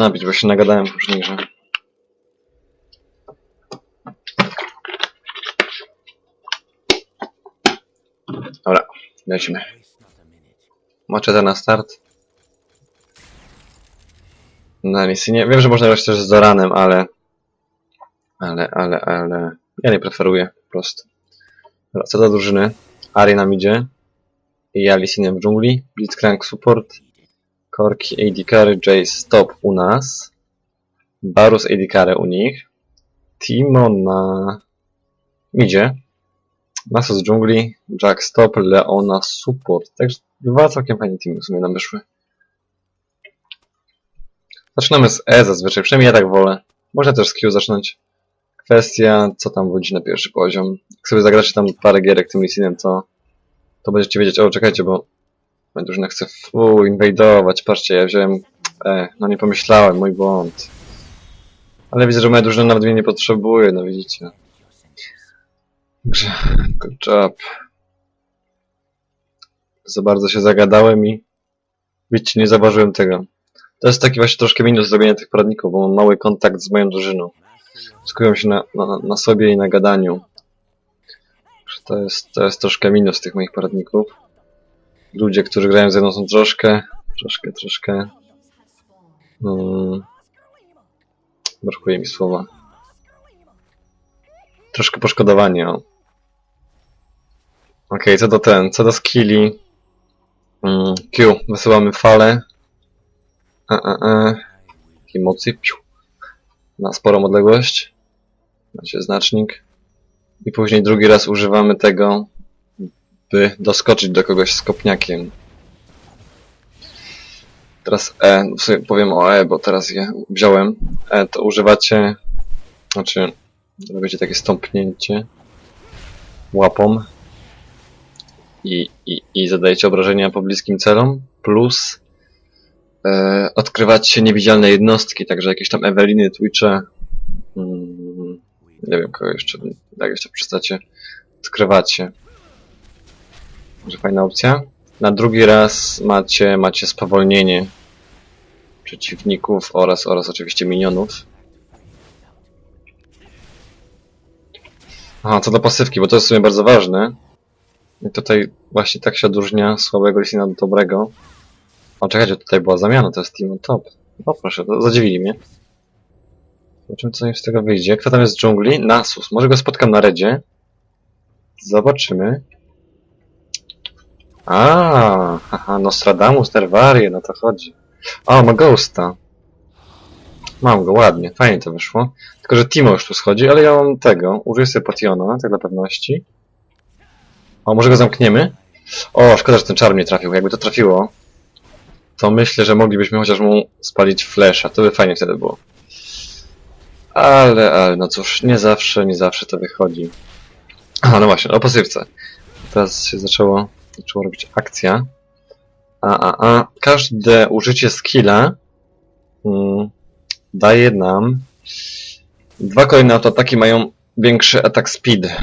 napić, bo się nagadałem później, że... Dobra, lecimy. Maczeta na start. Na Lisynie. Wiem, że można grać też z Doranem, ale... Ale, ale, ale... Ja nie preferuję, po prostu. Dobra, co do drużyny? Ari nam idzie. I ja Lisinem w dżungli. Blitzcrank support. Korki AD carry, Jace stop u nas. Barus AD carry u nich. Timo na... Idzie. Nasus z dżungli. Jack stop, Leona support. Także dwa całkiem fajne teamy w sumie nam wyszły. Zaczynamy z E zazwyczaj, przynajmniej ja tak wolę. Można też z Q zaczynać. Kwestia, co tam wchodzi na pierwszy poziom. Jak sobie zagracie tam parę gierek tym Lisinem, to, to będziecie wiedzieć, o czekajcie, bo moja drużyna chce fu, inwajdować, patrzcie, ja wziąłem, e, no nie pomyślałem, mój błąd. Ale widzę, że moja drużyna nawet mnie nie potrzebuje, no widzicie. Także, good job. Za bardzo się zagadałem i widzicie, nie zauważyłem tego. To jest taki właśnie troszkę minus zrobienia tych poradników, bo mam mały kontakt z moją drużyną. Skupiam się na, na, na sobie i na gadaniu. To jest, to jest troszkę minus tych moich poradników. Ludzie, którzy grają ze mną są troszkę, troszkę, troszkę... Hmm, brakuje mi słowa. Troszkę poszkodowanie, o. Okej, co do ten, co do skilli. Mm, Q, wysyłamy falę. E, e, e. Takiej mocy. Piu. Na sporą odległość. Macie znacznik. I później drugi raz używamy tego, by doskoczyć do kogoś z kopniakiem. Teraz E, w sumie powiem o E, bo teraz je wziąłem. E to używacie, znaczy robicie takie stąpnięcie łapą i, i, i zadajecie obrażenia po bliskim celom, plus e, odkrywacie niewidzialne jednostki, także jakieś tam Eweliny, Twitche, mm, nie wiem kogo jeszcze, jak jeszcze przestacie, odkrywacie. Że fajna opcja. Na drugi raz macie, macie spowolnienie przeciwników oraz, oraz oczywiście minionów. Aha, co do pasywki, bo to jest w sumie bardzo ważne. I tutaj właśnie tak się odróżnia słabego Lisina do dobrego. O, czekajcie, tutaj była zamiana, to jest Team Top. O proszę, to zadziwili mnie. Zobaczymy, co im z tego wyjdzie. Kto tam jest z dżungli? Nasus. Może go spotkam na redzie. Zobaczymy. A, haha, Nostradamus, Nervarie, no to chodzi. O, ma Ghosta. Mam go, ładnie, fajnie to wyszło. Tylko, że Timo już tu schodzi, ale ja mam tego. Użyję sobie Potiona, tak dla pewności. O, może go zamkniemy? O, szkoda, że ten czar mnie trafił. Jakby to trafiło, to myślę, że moglibyśmy chociaż mu spalić flesza. To by fajnie wtedy było. Ale, ale, no cóż, nie zawsze, nie zawsze to wychodzi. A, no właśnie, o pasywce. Teraz się zaczęło, zaczęło robić akcja. A, a, a. Każde użycie skilla mm, daje nam dwa kolejne autoataki mają większy attack speed.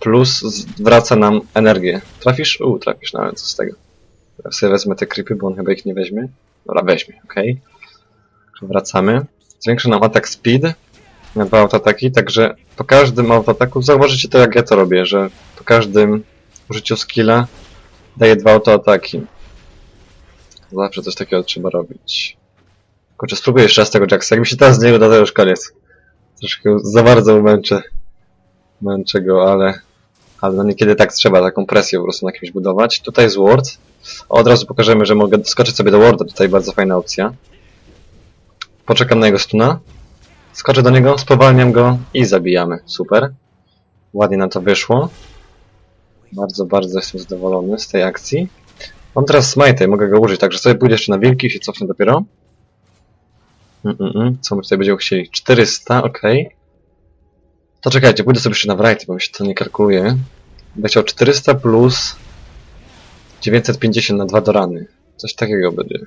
Plus zwraca nam energię. Trafisz? U, trafisz, ale co z tego. Ja sobie wezmę te creepy, bo on chyba ich nie weźmie. Dobra, weźmie, okej. Wracamy. Zwiększa nam attack speed na dwa autoataki, także po każdym autoataku, zauważycie to jak ja to robię, że po każdym użyciu skilla daje dwa autoataki. Zawsze coś takiego trzeba robić. Kurczę, spróbuję jeszcze raz tego Jacksa. Jak mi się teraz z niego da, to już koniec. Troszkę za bardzo męczę. Męczę go, ale... Ale no niekiedy tak trzeba, taką presję po prostu na kimś budować. Tutaj jest Ward. Od razu pokażemy, że mogę skoczyć sobie do Warda. Tutaj bardzo fajna opcja. Poczekam na jego stuna. Skoczę do niego, spowalniam go i zabijamy. Super. Ładnie nam to wyszło. Bardzo, bardzo jestem zadowolony z tej akcji. Mam teraz smite, mogę go użyć, także sobie pójdę jeszcze na wilki i się cofnę dopiero. Mm, mm, mm. Co my tutaj będziemy chcieli? 400, ok. To czekajcie, pójdę sobie jeszcze na wright, bo mi się to nie kalkuluje. Będę chciał 400 plus 950 na dwa do rany. Coś takiego będzie.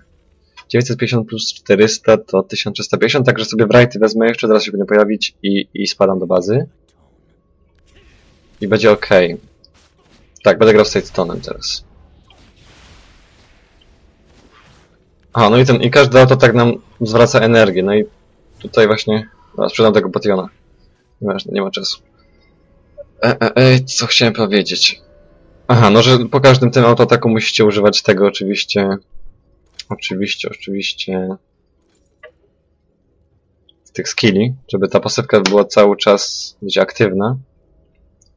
950 plus 400 to 1350, także sobie wrighty wezmę jeszcze, zaraz się będę pojawić i, i spadam do bazy. I będzie ok. Tak, będę grał z State Stone'em teraz. Aha, no i ten, i każdy auto tak nam zwraca energię, no i tutaj właśnie, no, sprzedam tego Potiona. Nieważne, nie ma czasu. E, e, e, co chciałem powiedzieć? Aha, no że po każdym tym autoataku musicie używać tego oczywiście, oczywiście, oczywiście tych skilli, żeby ta pasywka była cały czas być aktywna,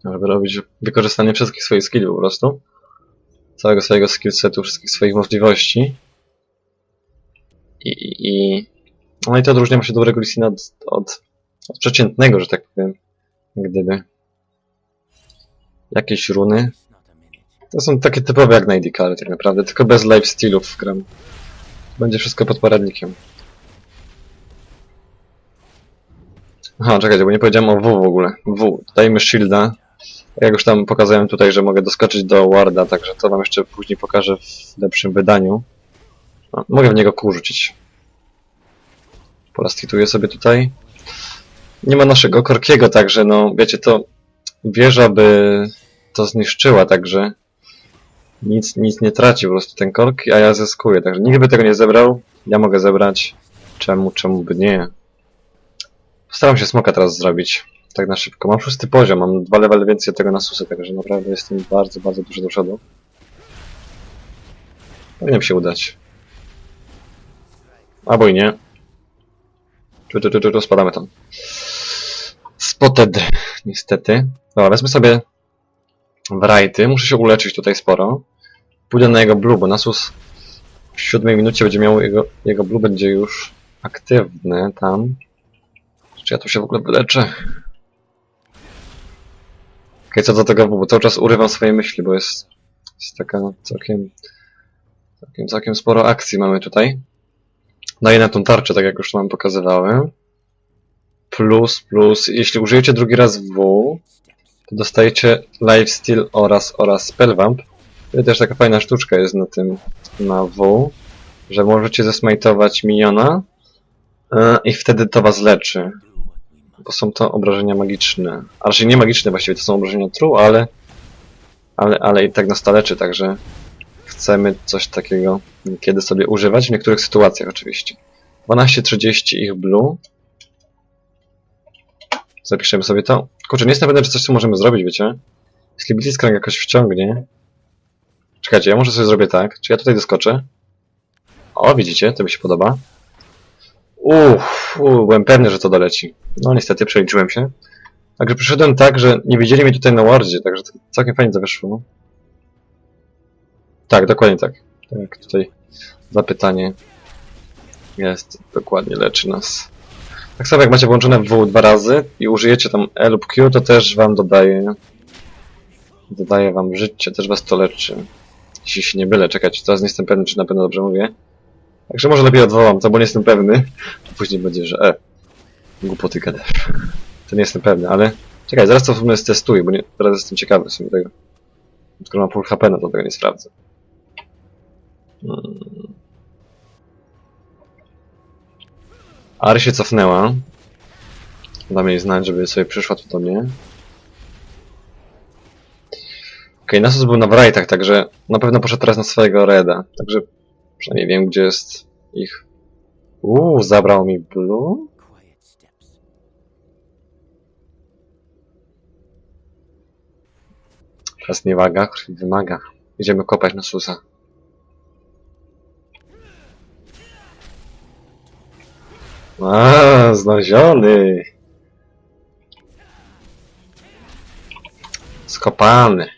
robić wykorzystanie wszystkich swoich skilli po prostu, całego swojego skillsetu, wszystkich swoich możliwości. I, i. No i to odróżnia się dobrego Lissina od, od, od przeciętnego, że tak powiem, gdyby. Jakieś runy. To są takie typowe jak na Idikary tak naprawdę, tylko bez lifestealów gram. Będzie wszystko pod poradnikiem. Aha, czekajcie, bo nie powiedziałem o W w ogóle. W. Dajmy shielda. Jak już tam pokazałem tutaj, że mogę doskoczyć do warda, także to wam jeszcze później pokażę w lepszym wydaniu. No, mogę w niego kół rzucić. Polastituję sobie tutaj. Nie ma naszego korkiego, także no, wiecie, to wieża by to zniszczyła, także nic, nic nie traci po prostu ten kork, a ja zyskuję, także nikt by tego nie zebrał, ja mogę zebrać. Czemu, czemu by nie? Postaram się smoka teraz zrobić. Tak na szybko. Mam szósty poziom, mam dwa levely więcej od tego na susy, także naprawdę jestem bardzo, bardzo dużo do przodu. Powinien się udać. Albo i nie. Tu, tu, tu, tu, tu spadamy tam. Spotted, niestety. Dobra, wezmę sobie Wrighty. Muszę się uleczyć tutaj sporo. Pójdę na jego blue, bo Nasus w siódmej minucie będzie miał jego, jego blue będzie już aktywny tam. Czy ja tu się w ogóle wyleczę? Okej, co do tego, bo cały czas urywam swoje myśli, bo jest, jest taka całkiem, całkiem, całkiem sporo akcji mamy tutaj. Daję na tą tarczę, tak jak już wam pokazywałem. Plus, plus, jeśli użyjecie drugi raz W, to dostajecie Lifesteal oraz, oraz Spellvamp. I też taka fajna sztuczka jest na tym, na W, że możecie zesmajtować miniona e, i wtedy to was leczy bo są to obrażenia magiczne. A raczej nie magiczne właściwie, to są obrażenia true, ale, ale, ale i tak nas to leczy, także chcemy coś takiego kiedy sobie używać, w niektórych sytuacjach oczywiście. 12.30 ich blue. Zapiszemy sobie to. Kurczę, nie jestem pewien, czy coś tu możemy zrobić, wiecie? Jeśli Blitzcrank jakoś wciągnie... Czekajcie, ja może sobie zrobię tak. Czy ja tutaj doskoczę? O, widzicie, to mi się podoba. Uff, uff, byłem pewny, że to doleci. No niestety, przeliczyłem się. Także przyszedłem tak, że nie widzieli mnie tutaj na wardzie, także całkiem fajnie to wyszło. Tak, dokładnie tak. Tak, tutaj zapytanie jest, dokładnie leczy nas. Tak samo jak macie włączone W dwa razy i użyjecie tam E lub Q, to też wam dodaje dodaje wam życie, też was to leczy. Jeśli się nie byle, czekać, teraz nie jestem pewny, czy na pewno dobrze mówię. Także może lepiej odwołam to, bo nie jestem pewny. Później będzie, że e, głupoty gadasz. To nie jestem pewny, ale... Czekaj, zaraz to w ogóle testuję, bo nie, teraz jestem ciekawy w sumie tego. Skoro mam full HP, no to tego nie sprawdzę. Hmm. Ary się cofnęła. Dam jej znać, żeby sobie przyszła tu do mnie. Okej, okay, Nasus był na Wrightach, także na pewno poszedł teraz na swojego Reda. Także przynajmniej wiem, gdzie jest ich. Uuu, zabrał mi Blue? Teraz nie waga, krwi wymaga. Idziemy kopać na Susa. A, znaleziony! Skopany.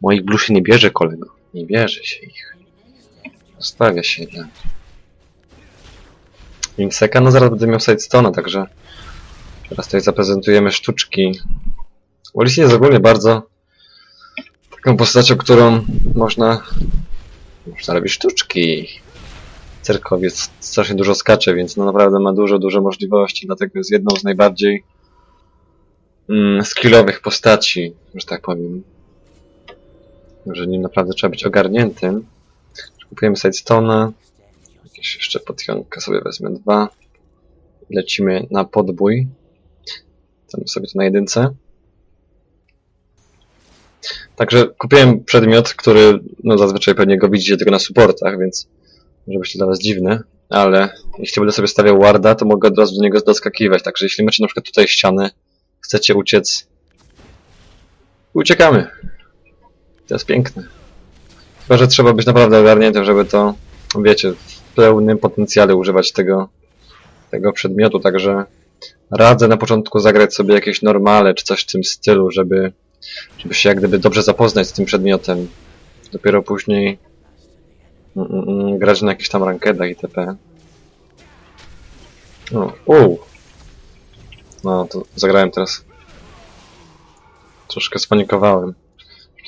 Moich blue się nie bierze, kolego. Nie bierze się ich. Zostawia się mnie. Wingseka, no zaraz będę miał Sidestone'a, także teraz tutaj zaprezentujemy sztuczki. Ulisy jest ogólnie bardzo taką postacią, którą można można robić sztuczki. Cerkowiec strasznie dużo skacze, więc no naprawdę ma dużo, dużo możliwości, dlatego jest jedną z najbardziej mm, skillowych postaci, że tak powiem. Że nim naprawdę trzeba być ogarniętym. Kupujemy Sidestone'a. Jakieś jeszcze potionka sobie wezmę dwa. Lecimy na podbój. Tam sobie to na jedynce. Także kupiłem przedmiot, który no zazwyczaj pewnie go widzicie tylko na supportach, więc Może być to dla was dziwne, ale jeśli będę sobie stawiał warda, to mogę od razu do niego doskakiwać. Także jeśli macie na przykład tutaj ścianę, chcecie uciec, uciekamy. To jest piękne. Chyba, że trzeba być naprawdę ogarniętym, żeby to, wiecie, w pełnym potencjale używać tego, tego przedmiotu, także radzę na początku zagrać sobie jakieś normale, czy coś w tym stylu, żeby, żeby się jak gdyby dobrze zapoznać z tym przedmiotem. Dopiero później mm, mm, mm, grać na jakichś tam rankedach itp. No, uuu. No, to zagrałem teraz. Troszkę spanikowałem.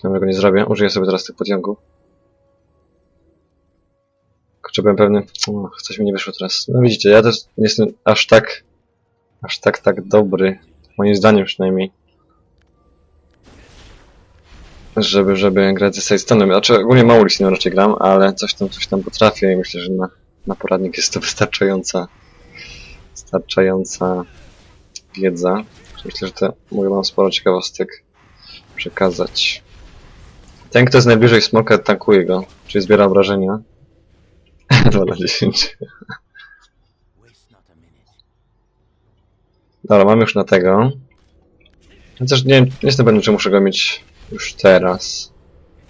Że go nie zrobię. Użyję sobie teraz tych pociągów. Kurczę, byłem pewny... Och, coś mi nie wyszło teraz. No widzicie, ja też nie jestem aż tak... Aż tak, tak dobry. Moim zdaniem przynajmniej. Żeby, żeby grać ze sidestanem. Znaczy, ogólnie mało Lisinem raczej gram, ale coś tam, coś tam potrafię i myślę, że na, na poradnik jest to wystarczająca wystarczająca wiedza. Myślę, że mogę wam sporo ciekawostek przekazać. Ten, kto jest najbliżej smoka, tankuje go, czyli zbiera obrażenia. 2 na 10. Dobra, mam już na tego. Chociaż nie, nie jestem pewien, czy muszę go mieć już teraz.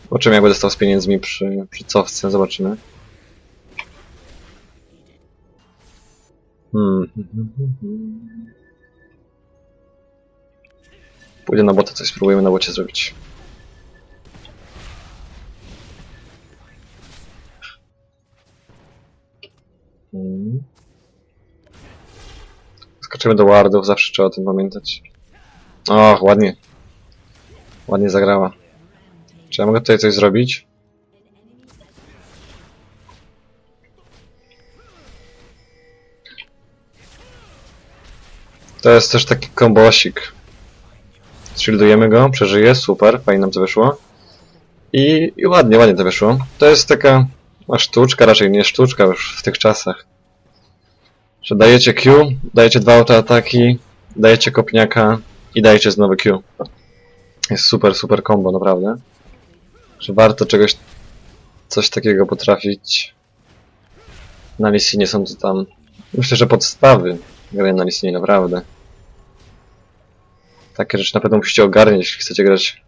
Zobaczymy, jak będę stał z pieniędzmi przy, przy cofce, zobaczymy. Hmm. Pójdę na bota, coś spróbujemy na bocie zrobić. Hmm. Skoczymy do wardów, zawsze trzeba o tym pamiętać. Och, ładnie. Ładnie zagrała. Czy ja mogę tutaj coś zrobić? To jest też taki kombosik. Shieldujemy go, przeżyje, super, fajnie nam to wyszło. I, I ładnie, ładnie to wyszło. To jest taka no, sztuczka, raczej nie sztuczka już w tych czasach. Że dajecie Q, dajecie dwa autoataki, dajecie kopniaka i dajecie znowu Q. Jest super, super combo, naprawdę. Że warto czegoś, coś takiego potrafić. Na Lisinie są to tam, myślę, że podstawy gry na Lisinie, naprawdę. Takie rzeczy na pewno musicie ogarniać, jeśli chcecie grać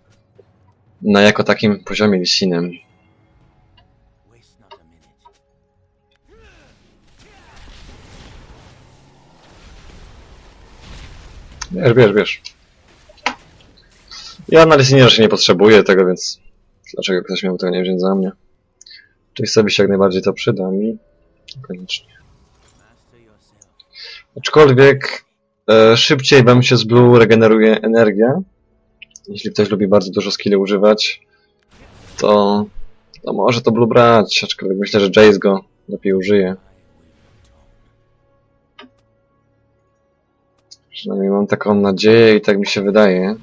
na jako takim poziomie Lisinem. Wiesz, wiesz, wiesz. Ja na Lisinie raczej nie potrzebuję tego, więc dlaczego ktoś miał tego nie wziąć za mnie? Czyli sobie się jak najbardziej to przyda mi. Koniecznie. Aczkolwiek e, szybciej wam się z Blue regeneruje energia. Jeśli ktoś lubi bardzo dużo skilli używać, to, to może to Blue brać. Aczkolwiek myślę, że Jace go lepiej użyje. Przynajmniej mam taką nadzieję i tak mi się wydaje.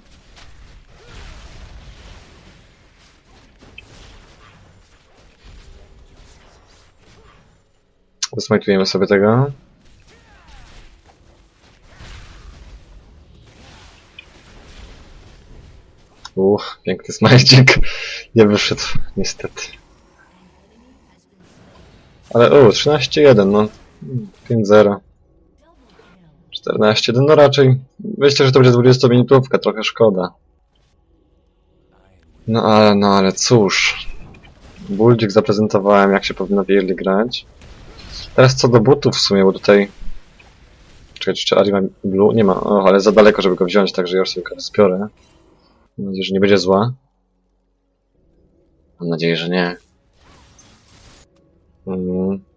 Zasmajtujemy sobie tego. Uch, piękny smajcik. Nie wyszedł, niestety. Ale u, 13-1, no. 5-0. 14-1, no raczej. Myślę, że to będzie 20 minutówka, trochę szkoda. No ale, no ale cóż. Buldzik zaprezentowałem, jak się powinno w Early grać. Teraz co do butów w sumie, bo tutaj... Czekaj, czy Ari ma blue? Nie ma. O, ale za daleko, żeby go wziąć, także już sobie go. Mam nadzieję, że nie będzie zła. Mam nadzieję, że nie. Mm.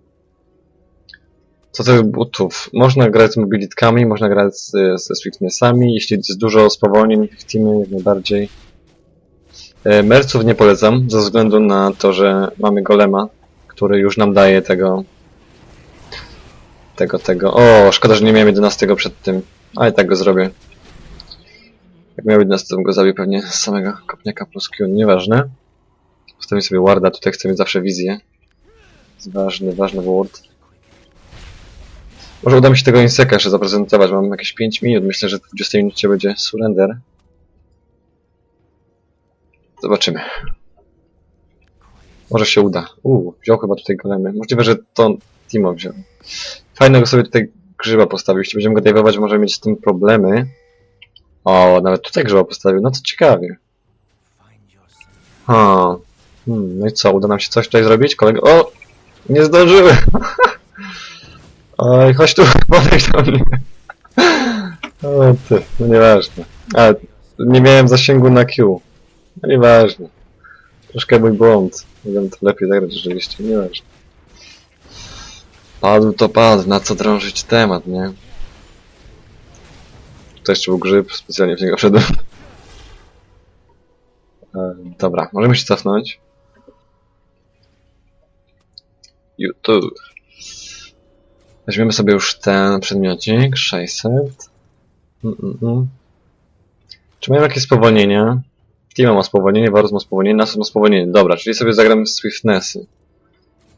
Co do butów? Można grać z mobilitkami, można grać z, ze swiftnessami. Jeśli jest dużo spowolnień w teamie, jak najbardziej. E, Merców nie polecam, ze względu na to, że mamy golema, który już nam daje tego... Tego, tego... O, szkoda, że nie miałem 11 przed tym. Ale tak go zrobię. Jak miał 11, to bym go zabił pewnie z samego kopniaka plus Q, nieważne. Ustawię sobie warda, tutaj chcę mieć zawsze wizję. Jest ważny, ważny ward. Może uda mi się tego inseka jeszcze zaprezentować, mam jakieś 5 minut, myślę, że w 20 minucie będzie surrender. Zobaczymy. Może się uda. Uuu, wziął chyba tutaj golemy. Możliwe, że to Timo wziął. Fajnego sobie tutaj grzyba postawił. Jeśli będziemy go dajwować, może mieć z tym problemy. O, nawet tutaj grzyba postawił. No to ciekawie. Ha. Hmm, no i co, uda nam się coś tutaj zrobić? Kolego... O! Nie zdążyłem! Oj, chodź tu, podejdź do mnie. O ty, no nieważne. A, nie miałem zasięgu na Q. No nieważne. Troszkę mój błąd. Mogłem to lepiej zagrać rzeczywiście, nieważne. Padł to padł, na co drążyć temat, nie? To jeszcze był grzyb, specjalnie w niego wszedłem. E, dobra, możemy się cofnąć. YouTube. Weźmiemy sobie już ten przedmiocik, 600. Mm, mm, mm. Czy mają jakieś spowolnienia? Timo ma spowolnienie, Varus ma spowolnienie, Nasus ma spowolnienie. Dobra, czyli sobie zagramy Swiftnessy.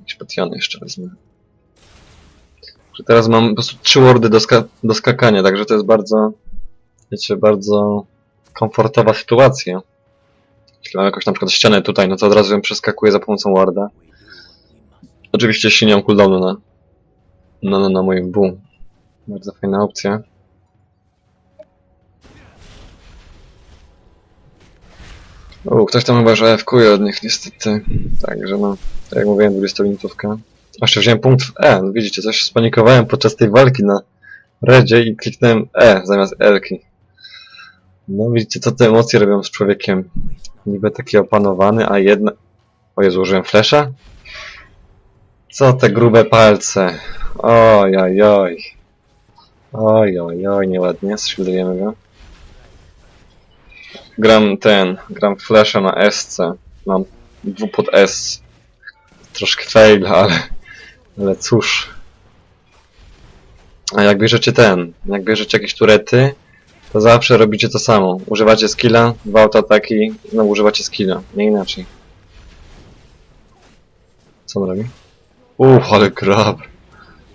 Jakieś potiony jeszcze wezmę. Teraz mam po prostu trzy wordy do, ska do skakania, także to jest bardzo, wiecie, bardzo komfortowa sytuacja. Jeśli mam jakąś na przykład ścianę tutaj, no to od razu ją przeskakuję za pomocą warda. Oczywiście jeśli nie mam cooldownu na, na, na, na moim bu. Bardzo fajna opcja. O, ktoś tam chyba, że AFK-uje od nich niestety. Także no, tak jak mówiłem, 20 minutówka. A jeszcze wziąłem punkt w E. No widzicie, coś spanikowałem podczas tej walki na Redzie i kliknąłem E zamiast L-ki. No widzicie, co te emocje robią z człowiekiem. Niby taki opanowany, a jednak... O Jezu, użyłem flesza? Co te grube palce? Oj, oj, oj. Oj, oj, oj, nieładnie, zshieldujemy go. Gram ten, gram flasha na SC. Mam dwu pod S. Troszkę fail, ale, ale cóż. A jak bierzecie ten, jak bierzecie jakieś turety, to zawsze robicie to samo. Używacie skilla, dwa autoataki, no używacie skilla, nie inaczej. Co on robi? Uff, ale grab.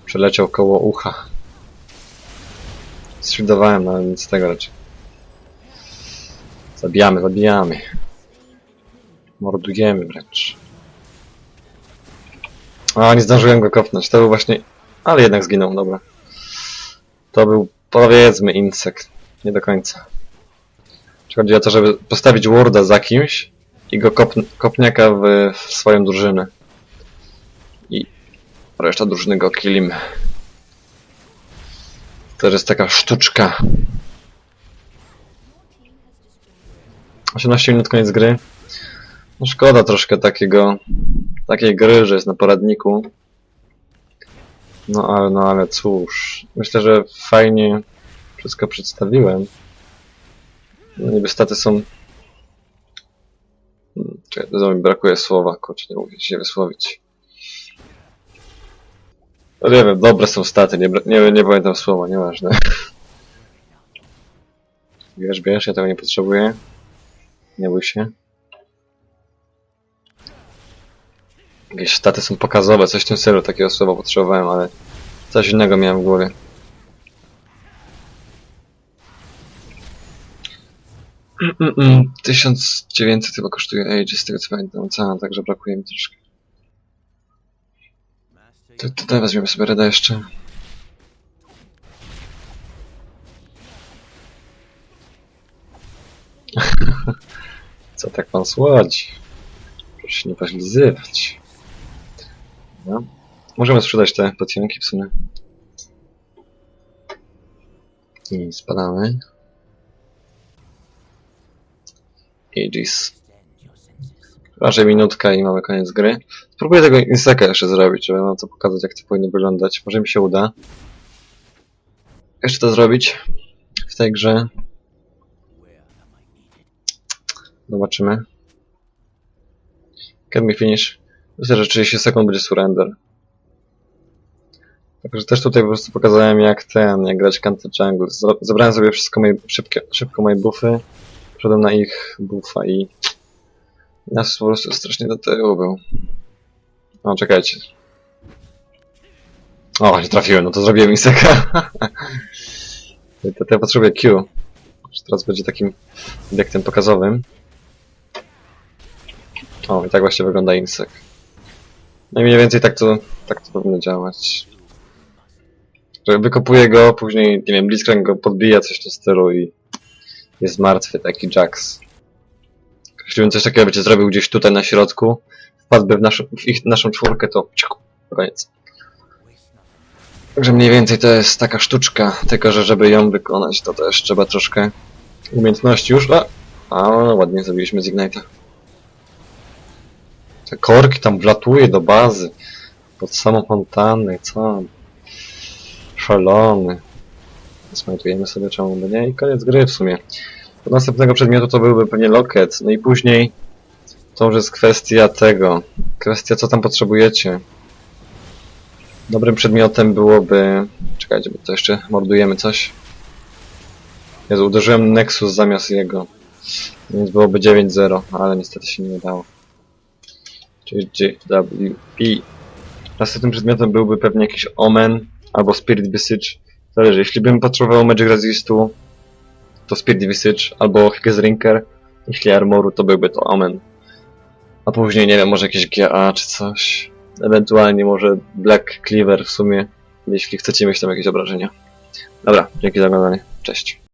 Przeleciał koło ucha. Zshieldowałem, no ale nic z tego raczej. Zabijamy, zabijamy. Mordujemy wręcz. A, nie zdążyłem go kopnąć. To był właśnie... Ale jednak zginął, dobra. To był, powiedzmy, insekt. Nie do końca. Czy chodzi o to, żeby postawić warda za kimś i go kopn kopniaka w, w swoją drużynę. Reszta drużyny go killim. To jest taka sztuczka. 18 minut koniec gry. No szkoda troszkę takiego, takiej gry, że jest na poradniku. No ale, no ale cóż. Myślę, że fajnie wszystko przedstawiłem. No niby staty są... Hmm, Czekaj, brakuje słowa, kurczę, nie mówię się wysłowić. No nie wiem, dobre są staty, nie, nie, nie pamiętam słowa, nieważne. Bierz, bierz, ja tego nie potrzebuję. Nie bój się. Jakieś staty są pokazowe, coś w tym stylu, takiego słowa potrzebowałem, ale coś innego miałem w głowie. Mm, mm, mm. 1900 chyba kosztuje Age, z tego co pamiętam, cena, także brakuje mi troszkę. To tutaj weźmiemy sobie Reda jeszcze. Co tak pan słodzi? Proszę się nie poślizywać. No. Możemy sprzedać te potionki w sumie. I spadamy. Aegis. Raczej minutka i mamy koniec gry. Spróbuję tego inseka jeszcze zrobić, żeby wam to pokazać, jak to powinno wyglądać. Może mi się uda. Jeszcze to zrobić w tej grze. Zobaczymy. Can me finish? Myślę, że 30 sekund będzie surrender. Także też tutaj po prostu pokazałem jak ten, jak grać counter jungle. Zebrałem sobie wszystko moje, szybkie, szybko moje buffy. Wszedłem na ich buffa i... Nas po prostu strasznie do tyłu był. O, czekajcie. O, nie trafiłem, no to zrobiłem inseka. to, to ja potrzebuję Q. Teraz będzie takim obiektem pokazowym. O, i tak właśnie wygląda insek. No i mniej więcej tak to, tak to powinno działać. Że wykopuje go, później, nie wiem, Blitzcrank go podbija coś do stylu i jest martwy, taki Jax. Gdybym coś takiego będzie zrobił gdzieś tutaj na środku, wpadłby w, naszą w ich, naszą czwórkę, to ciuch, koniec. Także mniej więcej to jest taka sztuczka, tylko że żeby ją wykonać, to też trzeba troszkę umiejętności już. A, a ładnie zrobiliśmy z Ignite'a. Te korki tam wlatuje do bazy. Pod samą fontannę, co? Szalony. Smajtujemy sobie czemu nie i koniec gry w sumie. Do następnego przedmiotu to byłby pewnie loket, no i później to już jest kwestia tego. Kwestia co tam potrzebujecie. Dobrym przedmiotem byłoby... Czekajcie, bo to jeszcze mordujemy coś. Jezu, uderzyłem Nexus zamiast jego. Więc byłoby 9-0, ale niestety się nie udało. Czyli GWP. Następnym przedmiotem byłby pewnie jakiś Omen albo Spirit Visage. Zależy, jeśli bym potrzebował Magic Resistu, to Spirit Visage albo Hexdrinker. Jeśli Armoru, to byłby to Omen. A później, nie wiem, może jakieś GA czy coś. Ewentualnie może Black Cleaver w sumie, jeśli chcecie mieć tam jakieś obrażenia. Dobra, dzięki za oglądanie. Cześć.